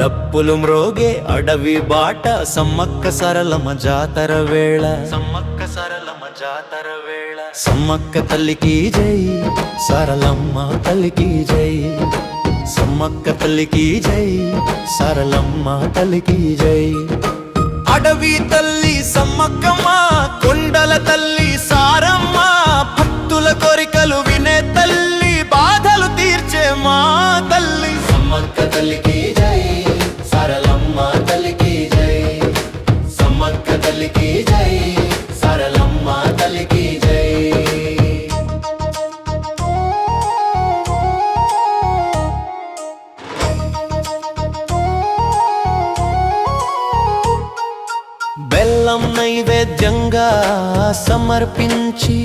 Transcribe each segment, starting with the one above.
డప్పులు మ్రోగే అడవి బాట సమ్మక్క సరళమ జాతర వేళ. సమ్మక్క సరళమ జాతర వేళ. సమ్మక్క తల్లికి జై సరళమ్మ తల్లికి జై. సమ్మక్క తల్లికి జై సరళమ్మ తల్లికి జై. అడవి తల్లి సమ్మక్కమ్మ కొండల తల్లి సమర్పించి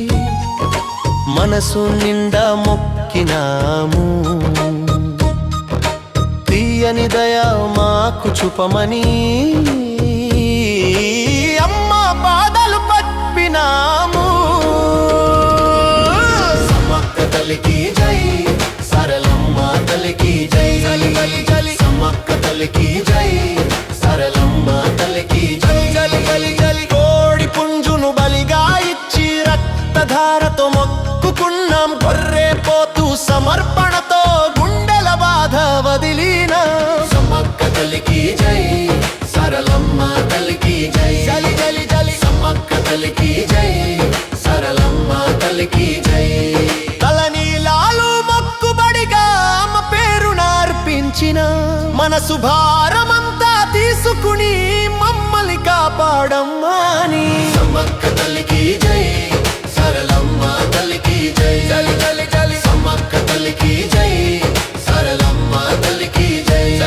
మనసు నిండా మొక్కినాము. తీయని దయ మాకు చూపమని అమ్మ బాధలు పప్పినాము సమ్మక్క తల్లికి జై సరళమ్మ తల్లికి జై. సమ్మక్క తల్లికి జై రక్తధారతో మొక్కుకున్నాం. గొర్రె పోతూ సమర్పణతో గుండెల బాధ వదిలిన. సమ్మక్క తల్లికి జై సరళమ్మ తల్లికి జై. జలి జలి జలి. సమ్మక్క తల్లికి జై సరళమ్మ తల్లికి జై. తలనీలాలు మొక్కుబడిగా అమ్మ పేరు నార్పించిన మనసు భారమంతా తీసుకుని మమ్మల్ని కాపాడమ్మా అని. సమ్మక్క తల్లికి జై సరళమ్మ తల్లికి జై. సమ్మక్క తల్లికి జై. సరళమ్మ తల్లికి జై.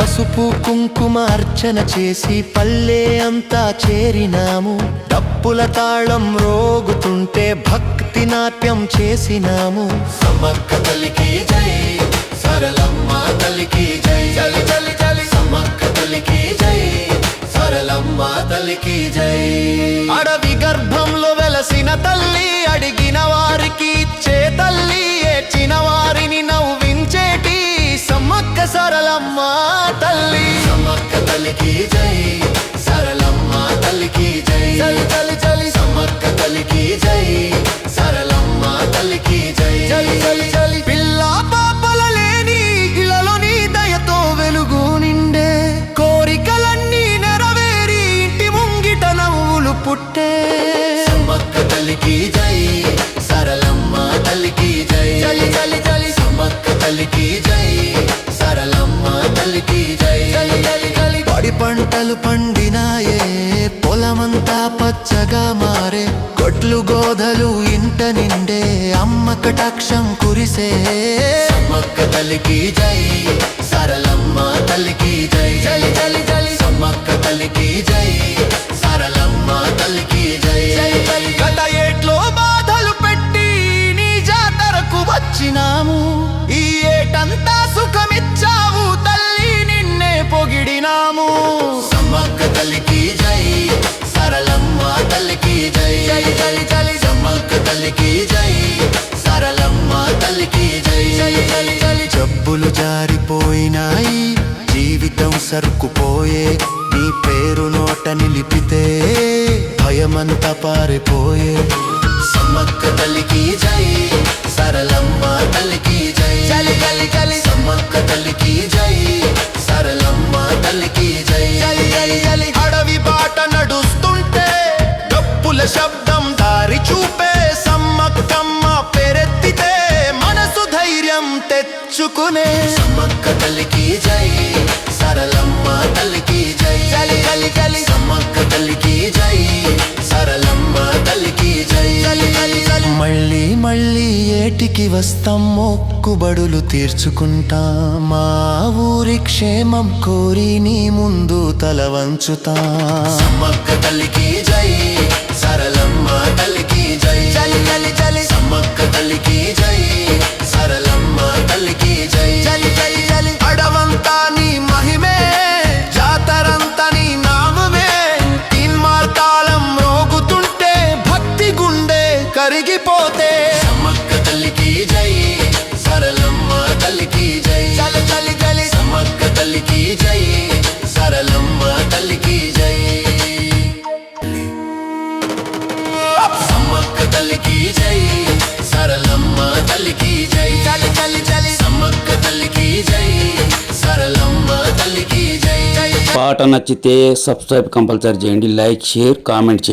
పసుపు కుంకుమ అర్చన చేసి పల్లె అంతా చేరినాము. డప్పుల తాళం రోగుతుంటే భక్తి నాట్యం చేసినాము. సమ్మక్క తల్లికి జై. సరళమ్మ తల్లికి జై. జలి జలి జలి సమ్మక్క తల్లికి జై. సరళమ్మ తల్లికి జై. తల్లికి జై. సరళమ్మ తల్లికి జై. చలి చలి చలి. సమ్మక్క తల్లికి జై. సరళమ్మ తల్లికి జై. చలి చలి చలి. పిల్ల పాపల లేని ఇళ్ళలో నీ దయతో వెలుగు నిండే. కోరికలన్నీ నెరవేరి ఇంటి ముంగిట నవ్వులు పుట్టే. సమ్మక్క తల్లికి జై. కొట్లు గోధలు ఇంట నిండే అమ్మ కటాక్షం కురిసే. సమ్మక్క తల్లికి జై సరళమ్మ తల్లికి జై. చలి చలి చలి పోయినాయి. జీవితం సరుకుపోయే నీ పేరు నోట నిలిపితే భయమంతా పారిపోయే. సమ్మక్క తల్లికి జై సరళమ్మ తల్లికి జై. సమ్మక్క తల్లికి తెచ్చుకునే సమ్మక్క తల్లికి జై సరళమ్మ తల్లికి జై. చలి చలి చలి. సమ్మక్క తల్లికి జై సరళమ్మ తల్లికి జై. చలి చలి చలి. మళ్ళీ మళ్ళీ ఏటికి వస్తాం మొక్కుబడులు తీర్చుకుంటా. మా ఊరి క్షేమం కోరి నీ ముందు తల వంచుతా. సమ్మక్క తల్లికి జై సరళమ్మ తల్లికి జై. చలి చలి చలి. సమ్మక్క తల్లికి జై తొలగిపోతే సమ్మక్క తల్లికి జై సరళమ్మ తల్లికి జై. చల చలి చలి. సమ్మక్క తల్లికి జై సరళమ్మ తల్లికి జై. సమ్మక్క తల్లికి జై సరళమ్మ తల్లికి జై. చలి చలి చలి. సమ్మక్క తల్లికి జై సరళమ్మ తల్లికి జై. పాట నచ్చితే సబ్స్క్రైబ్ కంపల్సరీ చేయండి లైక్ షేర్ కామెంట్ చేయండి.